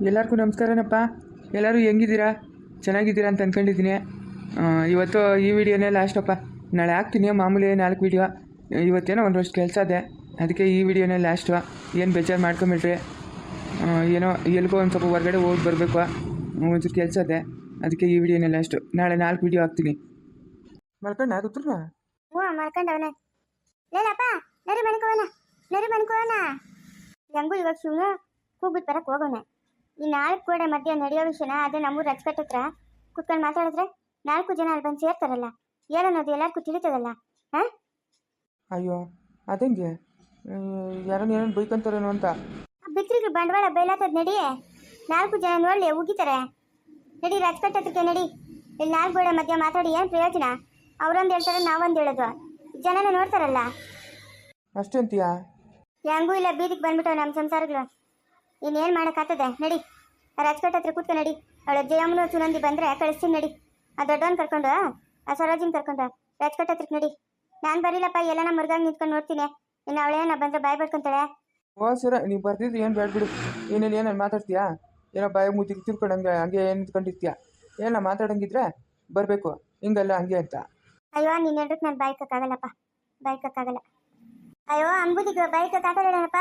ಎಲ್ಲರಿಗೂ ನಮಸ್ಕಾರನಪ್ಪ. ಎಲ್ಲರೂ ಹೆಂಗಿದ್ದೀರಾ? ಚೆನ್ನಾಗಿದ್ದೀರಾ ಅಂತ ಅಂದ್ಕೊಂಡಿದ್ದೀನಿ ಇವತ್ತು ಈ ವಿಡಿಯೋನೇ ಲಾಸ್ಟಪ್ಪ ನಾಳೆ ಹಾಕ್ತೀನಿ ಮಾಮೂಲಿ ನಾಲ್ಕು ವಿಡಿಯೋ. ಇವತ್ತೇನೋ ಒಂದಷ್ಟು ಕೆಲಸ ಇದೆ. ಅದಕ್ಕೆ ಈ ವಿಡಿಯೋನೇ ಲಾಸ್ಟು ಏನು ಬೇಜಾರು ಮಾಡ್ಕೊಂಬಿಡ್ರಿ. ಆ, ಏನೋ ಎಲ್ಗೋ ಒಂದು ಸ್ವಲ್ಪ ಹೊರಗಡೆ ಹೋಗಿ ಬರಬೇಕು. ಒಂಚೂರು ಕೆಲಸ ಇದೆ. ಅದಕ್ಕೆ ಈ ವಿಡಿಯೋನೇ ಲಾಸ್ಟು ನಾಳೆ ನಾಲ್ಕು ವಿಡಿಯೋ ಹಾಕ್ತೀನಿ. ಮಾಡ್ಕೊಂಡು ಲೇನಪ್ಪ ನರಿ ಹೆಂಗೂ ಇವಾಗ ಬರಕ್ಕೆ ಹೋಗೋಣ ಈ ನಾಲ್ಕು ಗೋಡೆ ಮಧ್ಯೆ ನಡೆಯೋ ವಿಷಯನ ಅದೇ ನಮ್ಮೂರು ರಜಪೆಟ್ ಹತ್ರ ಕುತ್ಕೊಂಡು ಮಾತಾಡಿದ್ರೆ ನಾಲ್ಕು ಜನ ಅಲ್ಲಿ ಬಂದು ಸೇರ್ತಾರಲ್ಲ ಏನನ್ನೋದು ಎಲ್ಲರಿಗೂ ತಿಳಿತದಲ್ಲ ಹಾಂ? ಅಯ್ಯೋ ಅದಂಗೆ ಯಾರನ್ನ ಏನೋ ಬೈಕಂತಾರೇನೋ ಅಂತ. ಬಿತ್ರಿಗೆ ಬಂಡವಾಳ ಬೈಲಾತದ್ ನಡಿ ನಾಲ್ಕು ಜನ ನೋಡ್ಲಿ ಉಗಿತಾರೆ. ನಡಿ ರಜಪೆಟ್ ಹತ್ರಕ್ಕೆ ನಡಿ. ಇಲ್ಲಿ ನಾಲ್ಕು ಗೋಡೆ ಮಧ್ಯೆ ಮಾತಾಡಿ ಏನು ಪ್ರಯೋಜನ? ಅವರೊಂದು ಹೇಳ್ತಾರೆ ನಾವೊಂದು ಹೇಳೋದು. ಜನನ ನೋಡ್ತಾರಲ್ಲ. ಅಷ್ಟೇ ಅಂತೀಯಾ? ಹೆಂಗೂ ಇಲ್ಲ ಬೀದಿಗೆ ಬಂದ್ಬಿಟ್ಟು ನಮ್ಮ ಸಂಸಾರಗಳು. ಇನ್ನೇನು ಮಾಡೋಕ್ಕಾಗ್ತದೆ ನಡಿ. ರಾಜ್ಕೋಟ್ ಹತ್ರ ಕೂತ್ಕೊ ನಡಿ. ಅವಳ ಜಯಮ್ಮನ ಸುನಂದಿ ಬಂದರೆ ಕಳಿಸ್ತೀನಿ ನಡಿ. ಆ ದೊಡ್ಡವನ್ ಕರ್ಕೊಂಡು ಆ? ಸರೋಜಿನ ಕರ್ಕೊಂಡು ರಾಜ್ಕೋಟ್ ಹತ್ರಕ್ಕೆ ನಡಿ. ನಾನು ಬರೀಲಪ್ಪ ಎಲ್ಲ ನಮ್ಮ ಮುರ್ಗಾಗ ನಿಂತ್ಕೊಂಡು ನೋಡ್ತೀನಿ. ಇನ್ನು ಅವಳೇನ ಬಂದರೆ ಬಾಯ್ ಬಿಡ್ಕೊಂತಾಳೆ ಓ ಸರ ನೀವು ಬರ್ತಿದ್ದು ಏನು ಬೇಡ ಬಿಡು. ಏನೇನು ಏನೇನು ಮಾತಾಡ್ತೀಯಾ? ಏನೋ ಬಾಯ್ ಮುದ್ದಿ ತಿರ್ಕೊಂಡಂಗೆ ಹಂಗೆ ಹಂಗೆ ಏನು ನಿಂತ್ಕೊಂಡಿರ್ತೀಯಾ? ಏನ ಮಾತಾಡಂಗಿದ್ರೆ ಬರಬೇಕು. ಹಿಂಗಲ್ಲ ಹಂಗೆ ಅಂತ. ಅಯ್ಯೋ ನೀನು ಹೇಳಿದ್ರೆ ನಾನು ಬಾಯ್ ಕಕ್ಕಾಗಲ್ಲಪ್ಪ. ಬಾಯ್ ಕಕ್ಕಾಗಲ್ಲ. ಅಯ್ಯೋ ಅಂಬುದಿಗೆ ಬಾಯ್ ಕಕ್ಕಾಗಲ್ಲಪ್ಪ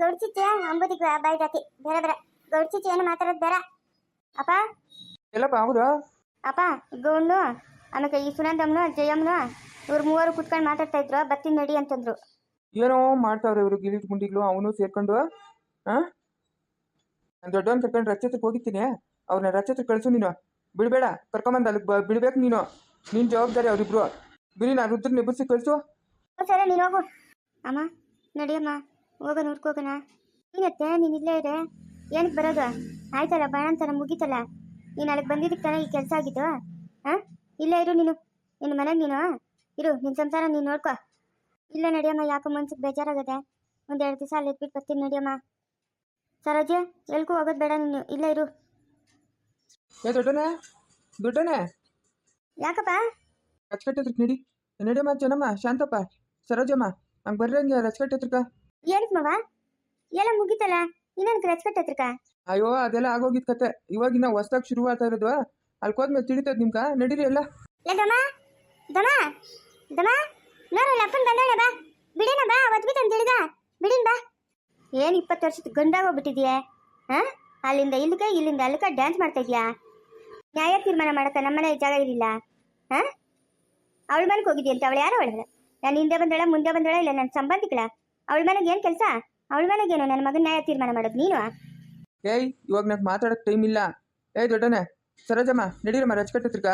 ಗೌಡ್ಚಿಚ್ಚೆ ಅಂಬುದಿಗೆ ಬಾಯ್ ಜಾತಿ. ಬೇರೆ ಬೇರೆ. ಗೌಡ್ಚಿಚ್ಚೆ ಏನು ಮಾತಾಡೋದು ಬೇಡ. ಅಪ್ಪ? ಎಲ್ಲಪ್ಪ ಅವರು ಅಪ್ಪ ಗೌಡ್ನು ಆಮೇಲೆ ಈ ಸುನಂದಮ್ನು ಜಯಮ್ನು ಇವ್ರು ಮೂವರು ಕುತ್ಕೊಂಡು ಮಾತಾಡ್ತಾ ಇದ್ರು. ಬರ್ತೀನಿ ನಡಿ ಅಂತಂದ್ರು. ಏನೋ ಮಾಡ್ತಾವ್ರೆ ಇವರು ಗಿಲಿಟ್ ಗುಂಡಿಗಳು ಅವನು ಸೇರ್ಕೊಂಡು. ಹಾಂ ನಾನು ದೊಡ್ಡವನ್ ಕರ್ಕೊಂಡು ರಚತ್ರಕ್ಕೆ ಹೋಗಿರ್ತೀನಿ. ಅವ್ರನ್ನ ರಚತ್ರಕ್ಕೆ ಕಳಿಸು ನೀನು. ಬಿಡಬೇಡ. ಕರ್ಕೊಂಬಂದು ಅಲ್ಲಿಗೆ ಬ ಬಿಡ್ಬೇಕು ನೀನು. ನಿನ್ನ ಜವಾಬ್ದಾರಿ ಅವರಿಬ್ರು. ಬಿಡಿ ನಾನು ರುದ್ರ ನಿಬ್ಬರಿಸಿ ಕಳಿಸು. ಸರಿ ನೀನು ಹೋಗು. ಅಮ್ಮ ನಡಿಯಮ್ಮ. ಹೋಗೋಣ. ಹುಡ್ಕೋಗೋಣ ಏನತ್ತೆ ನೀನು ಇಲ್ಲೇ ಇದೆ ಏನಕ್ಕೆ ಬರೋದು? ಆಯ್ತಲ್ಲ ಬಾಣಂತನ ಮುಗೀತಲ್ಲ. ನೀನು ಅಲ್ಲಿಗೆ ಬಂದಿದ್ದಕ್ಕೆ ತಾನೇ ಈ ಕೆಲಸ ಆಗಿದ್ದು? ಹಾಂ ಇಲ್ಲೇ ಇರು ನೀನು. ನಿನ್ನ ಮನೆಗೆ ನೀನು ಇರು ನಿನ್ನ ಸಂಸಾರ ನೀನು ನೋಡ್ಕೊ. ಇಲ್ಲ ನಡಿಯಮ್ಮ ಯಾಕೋ ಮನ್ಸಿಗೆ ಬೇಜಾರಾಗದೆ. ಒಂದೆರಡು ದಿವಸ ಅಲ್ಲಿ ಇದ್ಬಿಟ್ಟು ಬರ್ತೀನಿ ನಡಿಯಮ್ಮ. ಸರೋಜೆ ಎಲ್ಗೂ ಹೋಗೋದು ಬೇಡ ನೀನು. ಇಲ್ಲೇ ಇರು. ಏ ದೊಡ್ಡನೆ? ದೊಡ್ಡನೆ? ಯಾಕಪ್ಪ? ರಚಕಟ್ಟೆ ಹತ್ರಕ್ಕೆ ನಡಿ. ನಡಿಯಮ್ಮ ಚೆನ್ನಮ್ಮ ಶಾಂತಪ್ಪ ಸರೋಜಮ್ಮ ಹಂಗೆ ಬರ್ರಿ ಹಂಗೆ ರಚಕಟ್ಟೆ ಹತ್ರಕ್ಕ. ಏನಕ್ಕೆ ಮವ? ಎಲ್ಲ ಮುಗಿತಲ್ಲ? ಇನ್ನೊಂದು ಕ್ರಚ್ ಕಟ್ಟತ್ರಕ ಅಯ್ಯೋ ಅದೆಲ್ಲ ಆಗೋಗಿದ್ ಕತೆ. ಇವಾಗಿನ್ನ ಹೊಸ್ದಾಗ್ ಶುರು ಆಗ್ತಾ ಇರೋದು. ಅಲ್ಲಿ ಹೋದ್ಮೇಲೆ ತಿಳಿತದ್ ನಿಮ್ಗ? ನಡೀರಿ ಎಲ್ಲ. ಲೇ ದಮ ದಮ ದಮ. ನೋಡು ಅಪ್ಪನ್ ಬಂದಾಳೆ ಬಾ. ಬಿಡಿನ ಬಾ. ತಿಳಿದ ಬಿಡಿನ್ ಬಾ. ಏನು ಇಪ್ಪತ್ತು ವರ್ಷದ ಗಂಡಾಗ ಹೋಗ್ಬಿಟ್ಟಿದ್ಯೆ? ಹಾ? ಅಲ್ಲಿಂದ ಇಲ್ಲಿಗೆ ಇಲ್ಲಿಂದ ಅಲ್ಲಿಗೆ ಡ್ಯಾನ್ಸ್ ಮಾಡ್ತಾ ಇದ್ಯಾ? ನ್ಯಾಯ ತೀರ್ಮಾನ ಮಾಡಕ್ಕ ನಮ್ಮನೆ ಜಾಗ ಇರಲಿಲ್ಲ. ಹಾ? ಅವಳ ಮನೆಗೆ ಹೋಗಿದ್ಯಂತೆ ಅಂತ ಅವಳು ಯಾರು ಅವಳು ನಾನು ಹಿಂದೆ ಬಂದಳ ಮುಂದೆ ಬಂದಳ ಇಲ್ಲ ನನ್ನ ಸಂಬಂಧಿಕಳ? ಅವಳ ಮನೆಗೆ ಏನು ಕೆಲಸ? ಅವಳ ಮನೆಗೇನು ನನ್ನ ಮಗನ ನ್ಯಾಯ ತೀರ್ಮಾನ ಮಾಡೋದು ನೀನು? ಏಯ್ ಇವಾಗ ನಂಗೆ ಮಾತಾಡಕ್ ಟೈಮ್ ಇಲ್ಲ. ಏಯ್ ದೊಡ್ಡನೆ ಸರೋಜಮ್ಮ ನಡೀರಮ್ಮ ರಚಕಟ್ಟೆ ಹತ್ರಕ್ಕ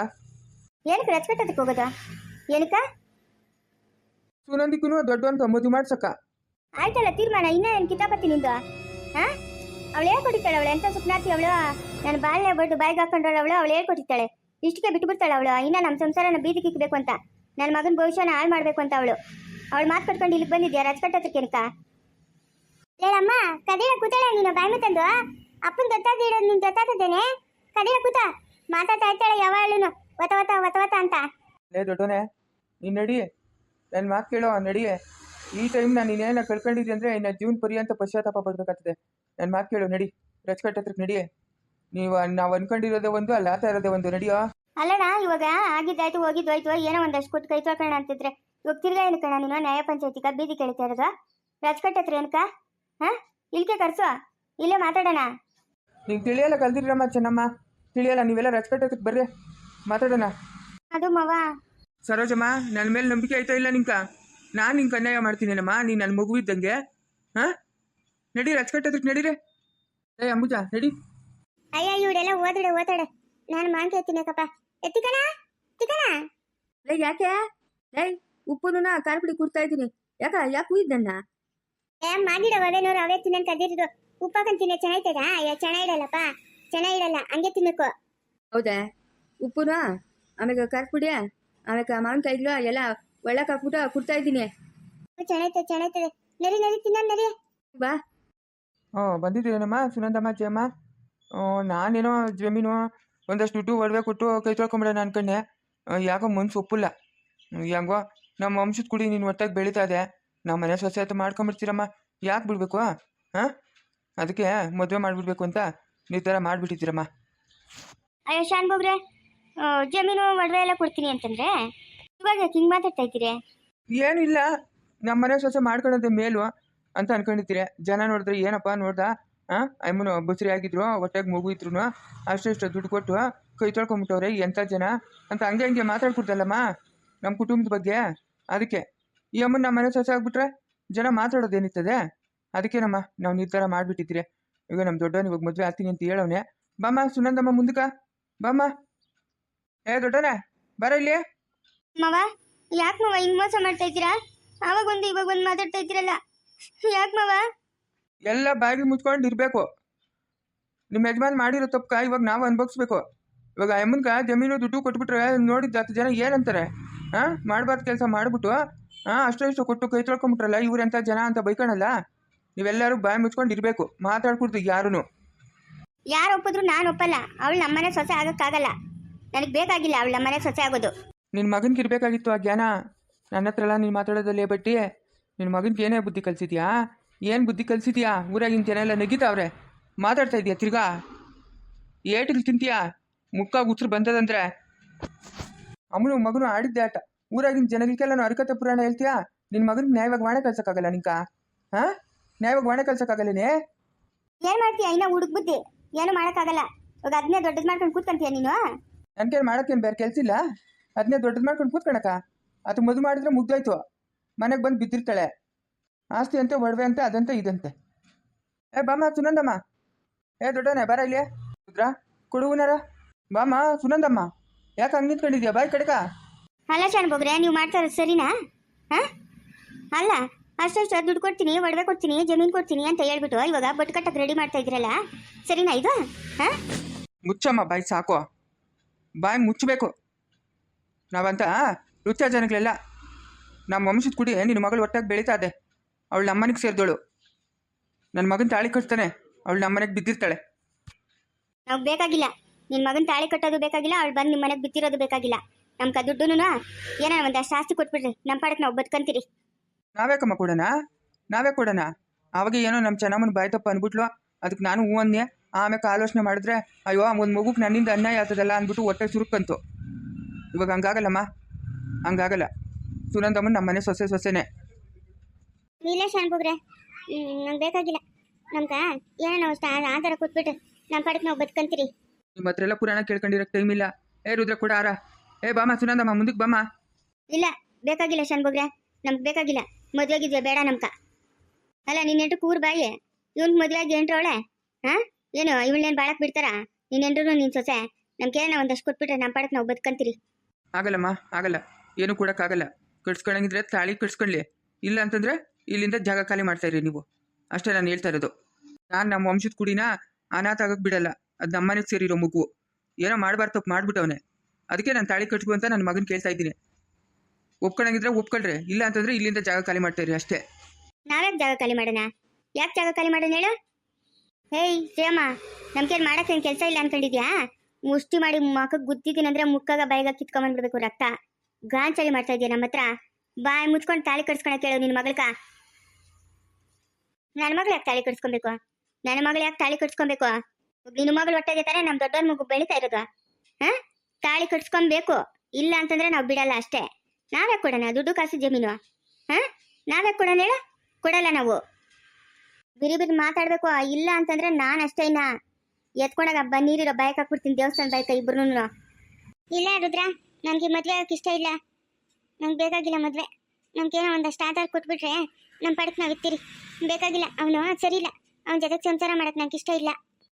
ಏನಕ್ಕೆ ರಚ್ಕಟ್ಟದಕ್ಕೆ ಹೋಗೋದು? ಏನಕ್ಕ? ಸುನಂದಿಕ್ಕೂ ದೊಡ್ಡವನ್ಕ ಮದುವೆ ಮಾಡ್ಸಕ್ಕ. ಆಯ್ತಲ್ಲ ತೀರ್ಮಾನ. ಇನ್ನ ಏನು ಕಿತಾಪತಿ ನಿಂದು? ಹಾ? ಅವಳು ಹೇಳ್ಕೊಟ್ಟಿರ್ತಾಳೆ ಅವಳು ಎಂತ ಸುಪ್ನಾತಿ ಅವಳು? ನನ್ನ ಬಾಲ್ಯ ಬಡ್ಡು ಬಾಯಿಗೆ ಹಾಕೊಂಡ್ರಳು ಅವಳು ಅವಳು ಹೇಳ್ಕೊಟ್ಟಿರ್ತಾಳೆ ಇಷ್ಟಕ್ಕೆ ಬಿಟ್ಟು ಬಿಡ್ತಾಳೆ ಅವಳು. ಇನ್ನ ನಮ್ಮ ಸಂಸಾರನ ಬೀದಿಗೆ ಇಕ್ಕಬೇಕು ಅಂತ. ನನ್ನ ಮಗನ ಭವಿಷ್ಯನ ಹಾಳು ಮಾಡ್ಬೇಕು ಅಂತ ಅವಳು. ಅವಳು ಮಾತು ಕಟ್ಕೊಂಡು ಇಲ್ಲಿಗೆ ಬಂದಿದ್ಯಾ? ರಾಜಕಟ್ಟಕ್ಕೆ ಏನಕ್ಕ ಹೇಳಮ್ಮ ಕದೇಳ ಕೂತಾಳೆ ನೀನು? ಬಾಯಿ ತಂದು. ಅಪ್ಪನ ಗೊತ್ತಾಗಿಡೋ ನಿನ್ ಗೊತ್ತಾಗ್ತದೇನೆ ಕದೇಳ ಕೂತ. ಮಾತಾಡ್ತಾ ಇರ್ತಾಳೆ ಯಾವಾಗಲೂ ವತ ವತ ವತ ವತ ಅಂತ. ಏ ದೊಡ್ಡನೆ ನೀನು ನಡಿ. ನನ್ನ ಮಾತು ಕೇಳೋ ನಡಿ. ಈ ಟೈಮ್ ನಾನು ಇನ್ನೇನ ಕಳ್ಕೊಂಡಿದ್ದೆ ಅಂದರೆ ಇನ್ನು ಜೀವನ ಪರ್ಯಂತ ಪಶ್ಚಾತ್ತಾಪ ಪಡ್ಬೇಕಾಗ್ತದೆ. ನನ್ನ ಮಾತು ಕೇಳು ನಡಿ. ರಜಕಟ್ಟ ಹತ್ರಕ್ಕೆ ನಡಿ. ನೀವು ನಾವು ಅನ್ಕೊಂಡಿರೋದೇ ಒಂದು ಅಲ್ಲಿ ಆತ ಇರೋದೇ ಒಂದು. ನಡಿಯೋ? ಅಲ್ಲಣ್ಣ ಇವಾಗ ಆಗಿದ್ದಾಯ್ತು ಹೋಗಿದ್ದು ಆಯ್ತು ಏನೋ ಒಂದಷ್ಟು ಕೊಟ್ಟು ಕೈ ತೊಳ್ಕೊಳ್ಳೋಣ ಅಂತಿದ್ರೆ. ಇವಾಗ ತಿರ್ಗಾ ಏನು ಕಣ ನೀನು ನ್ಯಾಯ ಪಂಚಾಯತಿಗ ಬೀದಿ ಕೇಳ್ತಾ ಇರೋದು. ರಾಜ್ಕಟ್ ಹತ್ರ ಏನಕ್ಕ? ಹಾ? ಇಲ್ಕೆ ಕರ್ಸು. ಇಲ್ಲೇ ಮಾತಾಡೋಣ. ನಿಂಗೆ ತಿಳಿಯಲ್ಲ ಕಲ್ತಿರಮ್ಮ ಚೆನ್ನಮ್ಮ. ತಿಳಿಯಲ್ಲ ನೀವೆಲ್ಲ ರಚಕಟ್ಟೆ ಹತ್ರಕ್ಕೆ ಬರ್ರಿ. ಮಾತಾಡೋಣ. ಅದು ಮವ. ಸರೋಜಮ್ಮ ನನ್ನ ಮೇಲೆ ನಂಬಿಕೆ ಆಯ್ತಾ ಇಲ್ಲ ನಿಂಕ? ನಾನು ನಿಂಗೆ ಅನ್ಯಾಯ ಮಾಡ್ತೀನೇನಮ್ಮ? ನೀನು ನನ್ನ ಮಗು ಇದ್ದಂಗೆ. ಹಾಂ? ನಡಿ ರಚಕಟ್ಟೆ ಹತ್ರ ನಡೀರಿ. ಏ ಅಂಬುಜ ನಡಿ. ಅಯ್ಯ ಇವಡೆಲ್ಲ ಓದಡೆ ಓದಾಡೆ ನಾನು ಮಾಂಕೆ ಎತ್ತಿನಕಪ್ಪ ಎತ್ತಿಕಣ? ಎತ್ತಿಕಣ? ಲೈ ಯಾಕೆ? ಲೇ ಉಪ್ಪುನ ಖಾರ ಪುಡಿ ಕುಡ್ತಾ ಇದ್ದೀನಿ. ಯಾಕ ಯಾಕೆ ಕುಯ್ದನ್ನ ಏ ಮಾಡಿಡ ಒಲೆನೂರು ಅವೇ ತಿನ್ನಂತ ಅದಿರೋದು ಉಪ್ಪಾಕನ್ ತಿನ್ನ ಚೆನ್ನಾಯ್ತದ ಚೆನ್ನ ಇಡಲ್ಲಪ್ಪ. ಚೆನ್ನ ಇಡಲ್ಲ ಹಂಗೆ ತಿನ್ನಕು ಹೌದಾ? ಉಪ್ಪುನ ಆಮೇಲೆ ಖಾರ ಪುಡಿ ಆಮೇಲೆ ಮಾವಿನಕಾಯಿಗಳು ಎಲ್ಲ ಒಳ್ಳಕ್ಕೆ ಹಾಕ್ಬಿಟ್ಟು ಕುಡ್ತಾ ಇದ್ದೀನಿ. ಚೆನ್ನಾಯ್ತದೆ ಚೆನ್ನಾಯ್ತದೆ ನರಿ ನರಿ ತಿನ್ನ ನರಿ ಬಾ. ಹ್ಞೂ ಬಂದಿದ್ದೀರೇನಮ್ಮ? ಸುನಂದಮ್ಮ ಜಯಮ್ಮ? ನಾನೇನೋ ಜಮೀನು ಒಂದಷ್ಟು ದುಡ್ಡು ಒಡವೆ ಕೊಟ್ಟು ಕೈ ತೊಳ್ಕೊಂಬಿಡೋಣ ಅನ್ಕೊಂಡೆ. ಯಾಕೋ ಮನ್ಸು ಒಪ್ಪಿಲ್ಲ. ಹೆಂಗೋ? ನಮ್ಮ ವಂಶದ ಕುಡಿ ನೀನು ಒಟ್ಟಾಗಿ ಬೆಳೀತಾ ಇದೆ ನಮ್ಮ ಮನೆ ಸೊಸೆ ಹತ್ರ ಮಾಡ್ಕೊಂಬಿಡ್ತೀರಮ್ಮ. ಯಾಕೆ ಬಿಡಬೇಕು ಹಾಂ ಅದಕ್ಕೆ ಮದುವೆ ಮಾಡಿಬಿಡ್ಬೇಕು ಅಂತ ನೀವು ಥರ ಮಾಡಿಬಿಟ್ಟಿದ್ದೀರಮ್ಮ. ಅಯ್ಯೋ ಶಾನ್ ಬೋಗ್ರೆ ಆ, ಜಮೀನು ಒಡವೆ ಎಲ್ಲ ಕೊಡ್ತೀನಿ ಅಂತಂದ್ರೆ ಇವಾಗ ಹಿಂಗೆ ಮಾತಾಡ್ತಾ ಇದ್ದೀರಿ? ಏನಿಲ್ಲ ನಮ್ಮ ಮನೆ ಸೊಸೆ ಮಾಡ್ಕೊಳ್ಳೋದೇ ಮೇಲು ಅಂತ ಅನ್ಕೊಂಡಿದ್ದೀರಿ. ಜನ ನೋಡಿದ್ರೆ ಏನಪ್ಪ ನೋಡ್ದ? ಹಾಂ ಅಮ್ಮನು ಬಸ್ರಿ ಆಗಿದ್ರು ಒಟ್ಟಾಗಿ ಮಗು ಇದ್ರು ಅಷ್ಟು ಇಷ್ಟು ದುಡ್ಡು ಕೊಟ್ಟು ಕೈ ತೊಳ್ಕೊಂಬಿಟ್ಟವ್ರೆ ಎಂಥ ಜನ ಅಂತ ಹಂಗೆ ಹಂಗೆ ಮಾತಾಡ್ಕೊಡ್ತಲ್ಲಮ್ಮ ನಮ್ಮ ಕುಟುಂಬದ ಬಗ್ಗೆ? ಅದಕ್ಕೆ ಈ ಅಮ್ಮನ ನಮ್ಮ ಮನೆ ಸೊಸೆ ಆಗ್ಬಿಟ್ರೆ ಜನ ಮಾತಾಡೋದೇನಿರ್ತದೆ? ಅದಕ್ಕೆ ನಮ್ಮ ನಾವು ನಿರ್ಧಾರ ಮಾಡಿಬಿಟ್ಟಿದ್ದೀರಿ. ಈಗ ನಮ್ಮ ದೊಡ್ಡವನು ಇವಾಗ ಮದುವೆ ಆಗ್ತೀನಿ ಅಂತ ಹೇಳೋನೆ ಬಾಮ್ಮ ಸುನಂದಮ್ಮ ಮುಂದಕ್ಕ. ಬಾಮ್ಮ. ಏ ದೊಡ್ಡವನೇ ಬರ ಇಲ್ಲಿ. ಮಾವ ಯಾಕೆ ಮಾವ ಹಿಂಗ್ ಮೋಸ ಮಾಡ್ತಾ ಇದ್ದೀರಾ? ಆವಾಗ ಒಂದು ಇವಾಗ ಒಂದು ಮಾತಾಡ್ತಾ ಇದ್ದೀರಲ್ಲ. ಯಾಕೆ ಮಾವ? ಎಲ್ಲ ಬಾಗಿ ಮುಚ್ಕೊಂಡು ಇರಬೇಕು. ನಿಮ್ಮ ಯಜಮಾನ್ ಮಾಡಿರೋ ತಪ್ಪಕ ಇವಾಗ ನಾವು ಅನ್ಭವಿಸ್ಬೇಕು. ಇವಾಗ ಅಮ್ಮನ್ಗ ಜಮೀನು ದುಡ್ಡು ಕೊಟ್ಬಿಟ್ರೆ ನೋಡಿದ್ದ ಹತ್ತು ಜನ ಏನಂತಾರೆ? ಹಾಂ ಮಾಡಬಾರ್ದು ಕೆಲಸ ಮಾಡಿಬಿಟ್ಟು ಹಾಂ ಅಷ್ಟೋ ಇಷ್ಟು ಕೊಟ್ಟು ಕೈ ತೊಳ್ಕೊಂಬಿಟ್ರಲ್ಲ ಇವ್ರೆಂಥ ಜನ ಅಂತ ಬೈಕಣಲ್ಲ? ನೀವೆಲ್ಲರೂ ಬಾಯಿ ಮುಚ್ಕೊಂಡು ಇರಬೇಕು ಮಾತಾಡ್ಕೊಡ್ತು ಯಾರೂ ಯಾರು ಒಪ್ಪಿದ್ರು ನಾನು ಒಪ್ಪಲ್ಲ ಅವಳು ನಮ್ಮನೆ ಸೊಸೆ ಆಗೋಕ್ಕಾಗಲ್ಲ. ನನಗೆ ಬೇಕಾಗಿಲ್ಲ ಅವಳು ನಮ್ಮನೆ ಸೊಸೆ ಆಗೋದು. ನಿನ್ನ ಮಗನಿಗೆ ಇರಬೇಕಾಗಿತ್ತು ಆ ಜ್ಞಾನ? ನನ್ನ ಹತ್ರ ಎಲ್ಲ ನೀನು ಮಾತಾಡೋದಲ್ಲೇ ಬಟ್ಟಿ? ನಿನ್ನ ಮಗನಿಗೆ ಏನೇ ಬುದ್ಧಿ ಕಲಿಸಿದ್ಯಾ? ಏನು ಬುದ್ಧಿ ಕಲಿಸಿದ್ಯಾ? ಊರಾಗಿನ ಜನ ಎಲ್ಲ ನೆಗಿತಾವ್ರೆ. ಮಾತಾಡ್ತಾ ಇದೀಯಾ ತಿರ್ಗಾ? ಏಟಿಗೆ ತಿಂತೀಯಾ? ಮುಕ್ಕ ಉಸಿರು ಬಂದದಂದ್ರೆ? ಅಮ್ಮನು ಮಗನು ಆಡಿದ್ದೆ ಆಟ. ಊರಾಗಿನ ಜನಗಳಿಗೆಲ್ಲ ಅರಿಕತೆ ಪುರಾಣ ಹೇಳ್ತೀಯಾ? ನಿನ್ನ ಮಗನಿಗೆ ನ್ಯಾಯವಾಗಿ ವಾಣೆ ಕಳ್ಸೋಕ್ಕಾಗಲ್ಲ ನಿಂಕ ಹಾ? ನ್ಯಾಯವಾಗಿ ವಾಣೆ ಕಳ್ಸೋಕ್ಕಾಗಲ್ಲನೇ ಏನ್ ಮಾಡ್ತೀಯ? ಇನ್ನ ಹುಡುಗ ಬುದ್ಧಿ. ಏನು ಮಾಡೋಕ್ಕಾಗಲ್ಲ. ಇವಾಗ ಅದನ್ನೇ ದೊಡ್ಡದ್ ಮಾಡ್ಕೊಂಡು ಕೂತ್ಕೊಂತೀಯ ನೀನು? ನನಗೇನು ಮಾಡೋಕ್ಕೇನು ಬೇರೆ ಕೆಲಸ ಇಲ್ಲ? ಅದನ್ನೇ ದೊಡ್ಡದು ಮಾಡ್ಕೊಂಡು ಕೂತ್ಕೊಳಕ ಅದು ಮದುವೆ ಮಾಡಿದ್ರೆ ಮುಗ್ದೋಯ್ತು. ಮನೆಗೆ ಬಂದು ಬಿದ್ದಿರ್ತಾಳೆ. ಆಸ್ತಿ ಅಂತೆ ಒಡವೆ ಅಂತ ಅದಂತೆ ಇದಂತೆ. ಏ ಬಾಮ್ಮ ಸುನಂದಮ್ಮ. ಏ ದೊಡ್ಡನೇ ಬರ ಇಲ್ಲಿ. ರುದ್ರಾ ಕೊಡುವನಾರ ಬಾಮ್ಮ ಸುನಂದಮ್ಮ. ಯಾಕೆ ಹಂಗೆ ನಿಂತ್ಕೊಂಡಿದ್ಯಾ ಬಾಯ್ ಕಡಕ. ಅಲ್ಲ ಶಾನ್ ಬೋಗ್ರೆ ನೀವು ಮಾಡ್ತಾ ಇರೋದು ಸರಿನಾ? ಹಾಂ? ಅಲ್ಲ ಅಷ್ಟಷ್ಟು ದುಡ್ಡು ಕೊಡ್ತೀನಿ ಒಡವೆ ಕೊಡ್ತೀನಿ ಜಮೀನು ಕೊಡ್ತೀನಿ ಅಂತ ಹೇಳ್ಬಿಟ್ಟು ಇವಾಗ ಬಟ್ ಕಟ್ಟಕ್ಕೆ ರೆಡಿ ಮಾಡ್ತಾ ಇದ್ರಲ್ಲ ಸರಿನಾ ಇದು? ಹಾಂ? ಮುಚ್ಚಮ್ಮ ಬಾಯ್ ಸಾಕು. ಬಾಯ್ ಮುಚ್ಚಬೇಕು. ನಾವಂತ ರುಚ ಜನಗಳೆಲ್ಲ ನಮ್ಮ ವಂಶದ ಕುಡಿ ನಿನ್ನ ಮಗಳು ಒಟ್ಟಾಗಿ ಬೆಳೀತಾ ಇದೆ. ಅವಳು ನಮ್ಮನೆಗೆ ಸೇರಿದಳು. ನನ್ನ ಮಗನ ತಾಳಿ ಕಟ್ತಾನೆ. ಅವಳು ನಮ್ಮನೆಗೆ ಬಿದ್ದಿರ್ತಾಳೆ. ನಾವು ಬೇಕಾಗಿಲ್ಲ. ನಿನ್ನ ಮಗನ ತಾಳಿ ಕಟ್ಟೋದು ಬೇಕಾಗಿಲ್ಲ ಅವಳು ಬಂದು ನಿಮ್ಮ ಮನೆಗೆ ಬಿತ್ತಿರೋದು ಬೇಕಾಗಿಲ್ಲ. ನಮ್ಮ ಕ ದುಡ್ಡು ಏನೋ ಒಂದಷ್ಟು ಆಸ್ತಿ ಕೊಟ್ಬಿಡ್ರಿ ನಮ್ಮ ಪಾಡಕ್ಕೆ ನಾವು ಬದುಕಂತೀರಿ. ನಾವೇಕಮ್ಮ ಕೊಡೋಣ? ನಾವೇ ಕೊಡೋಣ? ಅವಾಗ ಏನೋ ನಮ್ಮ ಚೆನ್ನಮ್ಮನ ಬಾಯ್ತಪ್ಪ ಅನ್ಬಿಟ್ಲು ಅಂದ್ಬಿಟ್ಲು ಅದಕ್ಕೆ ನಾನು ಹೂ ಅಂದೆ ಆಮೇಲೆ ಆಲೋಚನೆ ಮಾಡಿದ್ರೆ ಅಯ್ಯೋ ಒಂದ್ ಮಗುಗೆ ನನ್ನಿಂದ ಅನ್ಯಾಯ ಆಗ್ತದಲ್ಲ ಅಂದ್ಬಿಟ್ಟು ಹೊಟ್ಟೆ ಸುರುಕಂತು ಇವಾಗ ಹಂಗಾಗಲ್ಲಮ್ಮ? ಹಂಗಾಗಲ್ಲ. ಸುನಂದಮ್ಮನ ನಮ್ಮ ಮನೆ ಸೊಸೆ ಸೊಸೆನೆ. ಇಲ್ಲ ನಂಗೆ ಬೇಕಾಗಿಲ್ಲ. ನಮ್ಗೆ ಏನೋ ಅಷ್ಟು ಆಧಾರ ಕೊಟ್ಬಿಟ್ಟು ನಮ್ಮ ಪಾಡಕ್ಕೆ ನಾವು ಬದುಕಂತೀರಿ. ನಿಮ್ಮ ಹತ್ರ ಎಲ್ಲ ಪುರಾಣ ಕೇಳ್ಕೊಂಡಿರೋಕೆ ಟೈಮ್ ಇಲ್ಲ. ಏ ರುದ್ರ ಕೂಡ ಆರ. ಏ ಬಾಮ್ಮ ಸುನಂದಮ್ಮ ಮುಂದಕ್ಕೆ ಬಾಮ ಇಲ್ಲ ಬೇಕಾಗಿಲ್ಲ ಶಾನ್ಭೋಗ್ರೆ ನಮ್ಗೆ ಬೇಕಾಗಿಲ್ಲ. ಮದುವೆಗಿದ್ವಿ ಬೇಡ ನಮ್ಕ. ಅಲ್ಲ ನಿನ್ನೆಂಟು ಕೂರ್ ಬಾಯಿ. ಇವನ್ ಮದ್ವೆ ಆಗಿ ಎಂಟ್ರವಳೆ ಹಾ? ಏನು ಇವಳನ್ನೇನು ಬಾಳಕ್ ಬಿಡ್ತಾರ? ನೀನ್ ಎಂಟ್ರು ನಿನ್ ಸೊಸೆ. ನಮ್ಗೆ ಏನೋ ಒಂದಷ್ಟು ಕೊಟ್ಬಿಟ್ರೆ ನಮ್ಮ ಪಾಡಕ್ ನಾವು ಬದುಕಂತೀರಿ. ಆಗಲ್ಲಮ್ಮ ಆಗಲ್ಲ. ಏನು ಕೊಡೋಕ್ಕಾಗಲ್ಲ ಕಟ್ಸ್ಕೊಳಂಗಿದ್ರೆ ತಾಳಿ ಕಟ್ಸ್ಕೊಳ್ಳಿ ಇಲ್ಲ ಅಂತಂದ್ರೆ ಇಲ್ಲಿಂದ ಜಾಗ ಖಾಲಿ ಮಾಡ್ತಾ ಇರಿ ನೀವು. ಅಷ್ಟೇ ನಾನು ಹೇಳ್ತಾ ಇರೋದು. ನಾನು ನಮ್ಮ ವಂಶದ ಕುಡಿನ ಅನಾಥ ಆಗಕ್ಕೆ ಬಿಡಲ್ಲ. ಅದು ನಮ್ಮನೆಗೆ ಸೇರಿರೋ ಮಗು. ಏನೋ ಮಾಡಬಾರ್ದು ತಪ್ಪು ಮಾಡ್ಬಿಟ್ಟವನೆ. ಅದಕ್ಕೆ ನಾನು ತಾಳಿ ಕಟ್ಬು ಅಂತ ನನ್ನ ಮಗನ ಕೇಳ್ತಾ ಇದ್ದೀನಿ. ಒಪ್ಕೊಳಂಗಿದ್ರೆ ಒಪ್ಕೊಳ್ರಿ. ಇಲ್ಲ ಅಂತಂದ್ರೆ ಇಲ್ಲಿಂದ ಜಾಗ ಖಾಲಿ ಮಾಡ್ತಾ ಇರಿ ಅಷ್ಟೇ ನಾವ್ಯಾಕೆ ಜಾಗ ಖಾಲಿ ಮಾಡೋಣ? ಯಾಕೆ ಜಾಗ ಖಾಲಿ ಮಾಡೋಣ ಹೇಳು? ಹೇಯ್, ಶ್ರೀಯಮ್ಮ ನಮ್ಗೇನು ಮಾಡಕ್ಕೆ ಏನು ಕೆಲಸ ಇಲ್ಲ ಅನ್ಕೊಂಡಿದ್ಯಾ? ಮುಷ್ಟಿ ಮಾಡಿ ಮಕ್ಕಕ್ಕೆ ಗುದ್ದಿದ್ದೀನಿ ಅಂದ್ರೆ ಮುಕ್ಕಾಗ ಬಾಯಿಗ ಕಿತ್ಕೊಂಬಂದ್ಬಿಡ್ಬೇಕು ರಕ್ತ. ಗಾಂಚಲಿ ಮಾಡ್ತಾ ಇದೆಯಾ ನಮ್ಮ ಹತ್ರ? ಬಾಯಿ ಮುಚ್ಕೊಂಡು ತಾಳಿ ಕಟ್ಸ್ಕೊಳಕ್ ಹೇಳು ನಿನ್ನ ಮಗಳಕ. ನನ್ನ ಮಗಳು ಯಾಕೆ ತಾಳಿ ಕಟ್ಸ್ಕೊಬೇಕು? ನನ್ನ ಮಗಳು ಯಾಕೆ ತಾಳಿ ಕಟ್ಸ್ಕೊಬೇಕು? ನಿನ್ನ ಮಗಳು ಹೊಟ್ಟೆಗೆ ತಾನೆ ನಮ್ಮ ದೊಡ್ಡವ್ರ ಮಗು ಬೆಳೀತಾ ಇರೋದು. ಹಾ? ತಾಳಿ ಕಟ್ಸ್ಕೊಬೇಕು ಇಲ್ಲ ಅಂತಂದ್ರೆ ನಾವು ಬಿಡಲ್ಲ ಅಷ್ಟೇ. ನಾವೇ ಕೊಡೋಣ, ದುಡ್ಡು ಕಾಸು ಜಮೀನು. ಹಾ? ನಾವೇ ಕೊಡೋಣ ಹೇಳು? ಕೊಡಲ್ಲ ನಾವು. ಬಿರಿ ಬಿರಿ ಮಾತಾಡ್ಬೇಕು, ಇಲ್ಲ ಅಂತಂದ್ರೆ ನಾನು ಅಷ್ಟೇ ಇನ್ನ. ಎತ್ಕೊಂಡಾಗ ನೀರಿರೋ ಬೈಕ್ ಹಾಕ್ಬಿಡ್ತೀನಿ, ದೇವಸ್ಥಾನ ಬೈಕ ಇಬ್ರು ಇಲ್ಲ ರುದ್ರ, ನನಗೆ ಮದುವೆ ಆಗಕ್ಕೆ ಇಷ್ಟ ಇಲ್ಲ. ನಂಗೆ ಬೇಕಾಗಿಲ್ಲ ಮದುವೆ. ನಮ್ಗೇನೋ ಒಂದಷ್ಟು ಆಧಾರ ಕೊಟ್ಬಿಟ್ರೆ ನಮ್ಮ ಪಡಕ್ಕೆ ನಾವು ಇರ್ತೀರಿ. ಬೇಕಾಗಿಲ್ಲ, ಅವನು ಸರಿ ಇಲ್ಲ. ಅವನ ಜೊತೆಗೆ ಸಂಸಾರ ಮಾಡಕ್ಕೆ ನಂಗೆ ಇಷ್ಟ ಇಲ್ಲ.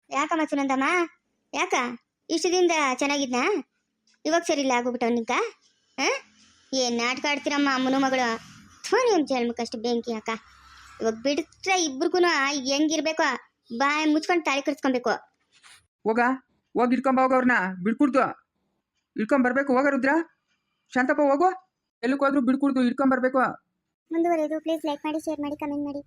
ಯಾಕಮ್ಮ ಸುನಂದಮ್ಮ ಯಾಕ? ಇಷ್ಟು ದಿನದ ಚೆನ್ನಾಗಿದ್ನಾ? ಇವಾಗ ಸರಿ ಇಲ್ಲ ಆಗೋಗ್ಬಿಟ್ಟವ್ ನಿಂಕ ಹಾಂ? ಏನು ನಾಟಕ ಆಡ್ತೀರಮ್ಮ ಅಮ್ಮನ ಮಗಳು? ಥೋ ನಿಮ್ಮ ಜನ್ಮಕ್ಕಷ್ಟು ಬೆಂಕಿ ಅಕ್ಕ ಇವಾಗ ಬಿಡ್ತ್ರೆ ಇಬ್ರಿಗೂ ಹೆಂಗಿರ್ಬೇಕು ಬಾಯ್ ಮುಚ್ಕೊಂಡು ತಾಳಿ ಕಟ್ಸ್ಕೊಬೇಕು. ಹೋಗ ಹೋಗಿ ಇಟ್ಕೊಂಬ ಹೋಗ ಅವ್ರನ್ನ ಬಿಡ್ಕುಡ್ದು. ಇಟ್ಕೊಂಬರ್ಬೇಕು ಹೋಗ ರುದ್ರ. ಶಾಂತಪ್ಪ ಹೋಗು. ಎಲ್ಲಕ್ಕೋದ್ರು ಹೋದ್ರು ಇಟ್ಕೊಂಡ್ ಇಟ್ಕೊಂಬರ್ಬೇಕು ಮುಂದುವರೆದು. ಪ್ಲೀಸ್ ಲೈಕ್ ಮಾಡಿ ಶೇರ್ ಮಾಡಿ ಕಮೆಂಟ್ ಮಾಡಿ.